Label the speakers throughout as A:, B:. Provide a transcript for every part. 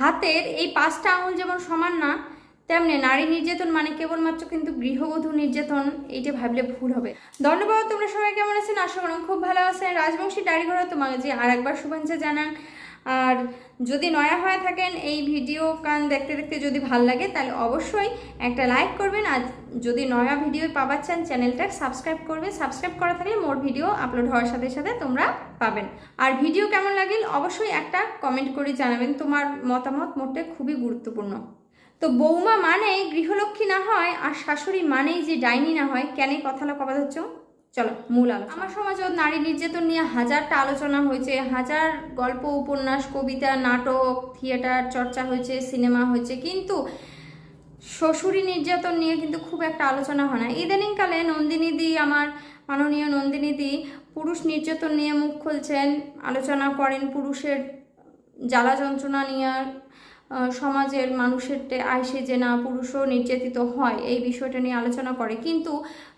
A: হাতের এই পাঁচটা আঙুল যেমন সমান না, তেমনি নারী নির্যাতন মানে কেবলমাত্র কিন্তু গৃহবধূ নির্যাতন, এইটা ভাবলে ভুল হবে। ধন্যবাদ, তোমরা সবাই কেমন আছেন? আশা করি খুব ভালো আছেন। রাজবংশী ডায়রি ঘরে তোমাকে যে আর একবার শুভেচ্ছা জানান। আর যদি নয়া হয়ে থাকেন এই ভিডিও কান দেখতে দেখতে যদি ভালো লাগে, তাহলে অবশ্যই একটা লাইক করবেন। আর যদি নয়া ভিডিও পাবার চান, চ্যানেলটা সাবস্ক্রাইব করবে সাবস্ক্রাইব করা থাকলে মোর ভিডিও আপলোড হওয়ার সাথে সাথে তোমরা পাবেন। আর ভিডিও কেমন লাগিল অবশ্যই একটা কমেন্ট করে জানাবেন। তোমার মতামত মোটে খুবই গুরুত্বপূর্ণ। তো বৌমা মানেই গৃহলক্ষ্মী না হয়, আর শাশুড়ি মানেই যে ডাইনি না হয় কেন কথাটা কবাদ হচ্ছে? চলো, মূল আলোচনা। আমার সমাজত নারী নির্যাতন নিয়ে হাজারটা আলোচনা হয়েছে, হাজার গল্প, উপন্যাস, কবিতা, নাটক, থিয়েটার চর্চা হয়েছে, সিনেমা হয়েছে, কিন্তু শ্বশুরি নির্যাতন নিয়ে কিন্তু খুব একটা আলোচনা হয় না। ইদানিংকালে নন্দিনীদি আমার মাননীয় নন্দিনীদি পুরুষ নির্যাতন নিয়ে মুখ খুলছেন, আলোচনা করেন পুরুষের জ্বালা যন্ত্রণা নিয়ে সমাজের মানুষের আইসে যে না পুরুষও নির্যাতিত হয়, এই বিষয়টা নিয়ে আলোচনা করে। কিন্তু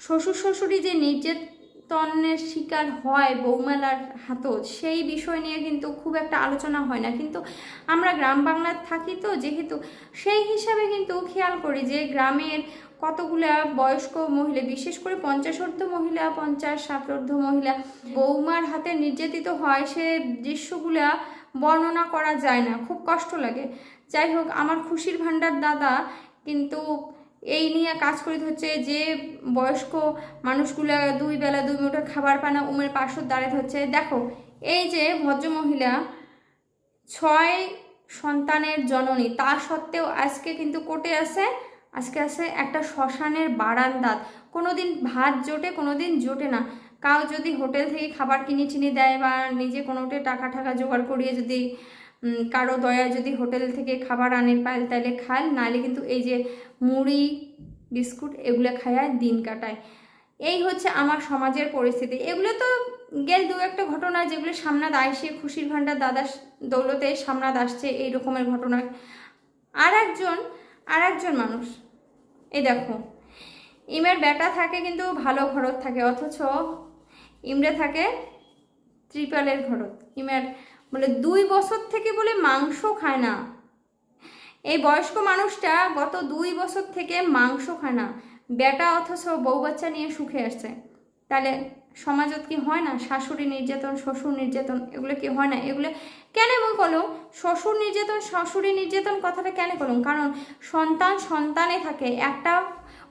A: শ্বশুর শ্বশুরি যে নির্যাতনের শিকার হয় বৌমেলার হাতত, সেই বিষয় নিয়ে কিন্তু খুব একটা আলোচনা হয় না। কিন্তু আমরা গ্রাম বাংলায় থাকি তো, যেহেতু সেই হিসাবে কিন্তু খেয়াল করি যে গ্রামের কতগুলা বয়স্ক মহিলা, বিশেষ করে পঞ্চাশোর্ধ মহিলা, পঞ্চাশ ষাটোর্ধ মহিলা বৌমার হাতে নির্যাতিত হয়, সে দৃশ্যগুলা বর্ণনা করা যায় না, খুব কষ্ট লাগে। যাই হোক, আমার খুশির ভাণ্ডার দাদা কিন্তু এই নিয়ে কাজ করিতে হচ্ছে যে বয়স্ক মানুষগুলা দুই বেলা দুই মুঠো খাবার পানা উমের পাশত দাঁড়াতে হচ্ছে। দেখো, এই যে ভদ্রমহিলা ছয় সন্তানের জননী, তা সত্ত্বেও আজকে কিন্তু কোর্টে আছে, আজকে আছে একটা শ্মশানের বারান্দাত। কোনো দিন ভাত জোটে কোনো দিন জোটে না। কাউ যদি হোটেল থেকে খাবার কিনে টিনে দেয় বা নিজে কোনোটে টাকা টাকা জোগাড় করিয়ে যদি কারও দয়া যদি হোটেল থেকে খাবার আনে পায়, তাহলে খায়। নাহলে কিন্তু এই যে মুড়ি, বিস্কুট, এগুলো খায় দিন কাটায়। এই হচ্ছে আমার সমাজের পরিস্থিতি। এগুলো তো গেল দু একটা ঘটনা, যেগুলো সামনাদ আইসে খুশির ভাণ্ডার দাদা দৌলতে সামনাদ আসছে এই রকমের ঘটনা। আর একজন আর একজন মানুষ, এই দেখো। ইমের বেটা থাকে কিন্তু ভালো ঘরত থাকে, অথচ ইমরে থাকে ত্রিপালের ঘরত। ইমের বলে দুই বছর থেকে বলে মাংস খায় না। এই বয়স্ক মানুষটা গত দুই বছর থেকে মাংস খায় না। বেটা অথচ বউ বাচ্চা নিয়ে সুখে আসছে। তাহলে সমাজত কি হয় না? শাশুড়ি নির্যাতন, শ্বশুর নির্যাতন এগুলো কি হয় না? এগুলো কেন এমন করল? শ্বশুর নির্যাতন, শাশুড়ি নির্যাতন কথাটা কেন করলাম কারণ সন্তান সন্তানে থাকে। একটা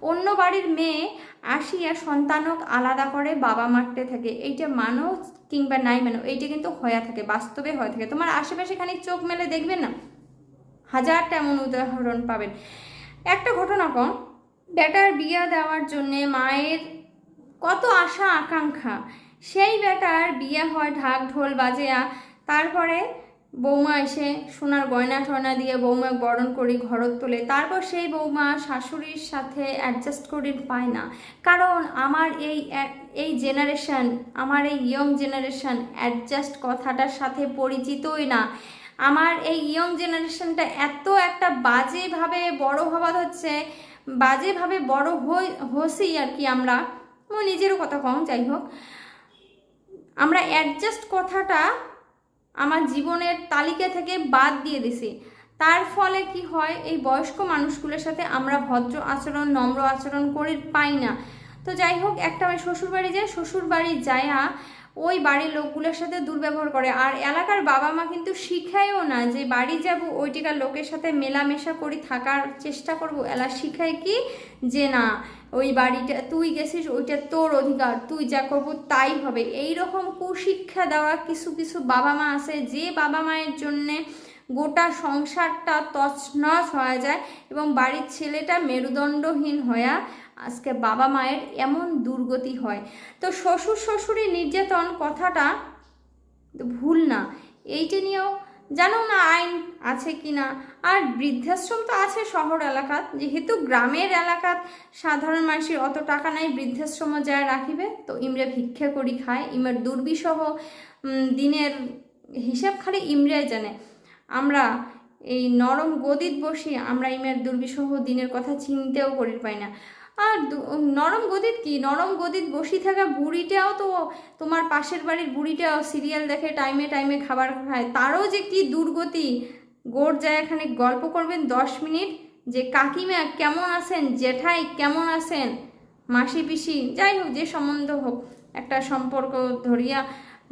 A: অন্য বাড়ির মেয়ে আসিয়া সন্তানক আলাদা করে বাবা মারতে থাকে। এইটা মানো কিংবা নাই মানো, এইটা কিন্তু হয়ে থাকে, বাস্তবে হয়ে থাকে। তোমার আশেপাশে খানিক চোখ মেলে দেখবেন না? হাজারটা এমন উদাহরণ পাবেন। একটা ঘটনা কম বেটার বিয়া দেওয়ার জন্যে মায়ের কত আশা, আকাঙ্ক্ষা। সেই বেটার বিয়ে হয় ঢাক ঢোল বাজেয়া, তারপরে বৌমা এসে সোনার গয়না টয়না দিয়ে বৌমা বরণ করি, ঘরত তোলে। তারপর সেই বৌমা শাশুড়ির সাথে অ্যাডজাস্ট করে, পায় না। কারণ আমার এই এই জেনারেশন আমার এই ইয়ং জেনারেশন অ্যাডজাস্ট কথাটার সাথে পরিচিতই না। আমার এই ইয়ং জেনারেশনটা এত একটা বাজেভাবে বড় হওয়া হচ্ছে, বাজেভাবে বড় হসি আর কি আমরা। নিজেরও কথা কম, যাই হোক। আমরা অ্যাডজাস্ট কথাটা আমার জীবনের তালিকা থেকে বাদ দিয়ে দিছি। তার ফলে কি হয়, এই বয়স্ক মানুষগুলোর সাথে আমরা ভদ্র আচরণ, নম্র আচরণ করে, পাই না। তো যাই হোক, একটা আমি শ্বশুরবাড়ি যাই শ্বশুরবাড়ি যায়া ওই বাড়ির লোকগুলোর সাথে দুর্ব্যবহার করে। আর এলাকার বাবা মা কিন্তু শিখায়ও না যে বাড়ি যাব, ওইটিকার লোকের সাথে মেলামেশা করি, থাকার চেষ্টা করব। এলা শিখায় কি? যে না, ওই বাড়িটা, তুই গেছিস, ওইটা তোর অধিকার, তুই যা করব তাই হবে। এই রকম কুশিক্ষা দেওয়া কিছু কিছু বাবা মা আছে যে বাবা মায়ের জন্যে গোটা সংসারটা তছনছ হয়ে যায় এবং বাড়ির ছেলেটা মেরুদণ্ডহীন হয়ে আজকে বাবা মায়ের এমন দুর্গতি হয়। তো শ্বশুর শ্বশুরি নির্যাতন কথাটা ভুল না। এইটা নিয়েও জানো না আইন আছে কি না? আর বৃদ্ধাশ্রম তো আছে শহর এলাকাত। যেহেতু গ্রামের এলাকাত সাধারণ মানুষের অত টাকা নাই বৃদ্ধাশ্রম যায় রাখিবে। তো ইমরে ভিক্ষা করি খায়, ইমের দুর্বিষহ দিনের হিসাব খালি ইমরাই জানে। আমরা এই নরম গদিত বসি, আমরা ইমের দুর্বিষহ দিনের কথা চিনতেও করি পাই না। আর নরম গদিত কি? নরম গদিত বসি থাকা বুড়িটাও তো তোমার পাশের বাড়ির বুড়িটাও সিরিয়াল দেখে টাইমে টাইমে খাবার খায়। তারও যে কি দুর্গতি? গোর যায় এখানে গল্প করবেন দশ মিনিট। যে কাকিমা কেমন আছেন? জেঠাই কেমন আছেন? মাসি পিসি, যাই হোক, যে সম্বন্ধ হোক, একটা সম্পর্ক ধরিয়া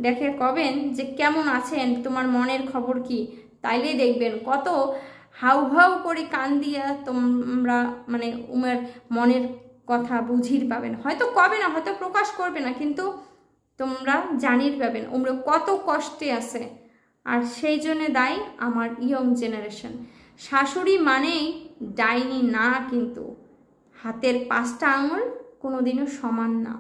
A: দেখে কবেন যে কেমন আছেন? তোমার মনের খবর কি? তাইলে দেখবেন। কত হাউ হাউ করে কান দিয়া তোমরা মানে উমের মনের কথা বুঝির পাবেন। হয়তো কবে না, হয়তো প্রকাশ করবে না, কিন্তু তোমরা জানির পাবেন উমরা কত কষ্টে আছে। আর সেই জন্য দায়ী আমার ইয়ং জেনারেশন। শাশুড়ি মানেই ডাইনি না কিন্তু, হাতের পাঁচটা আঙুল কোনোদিনও সমান না।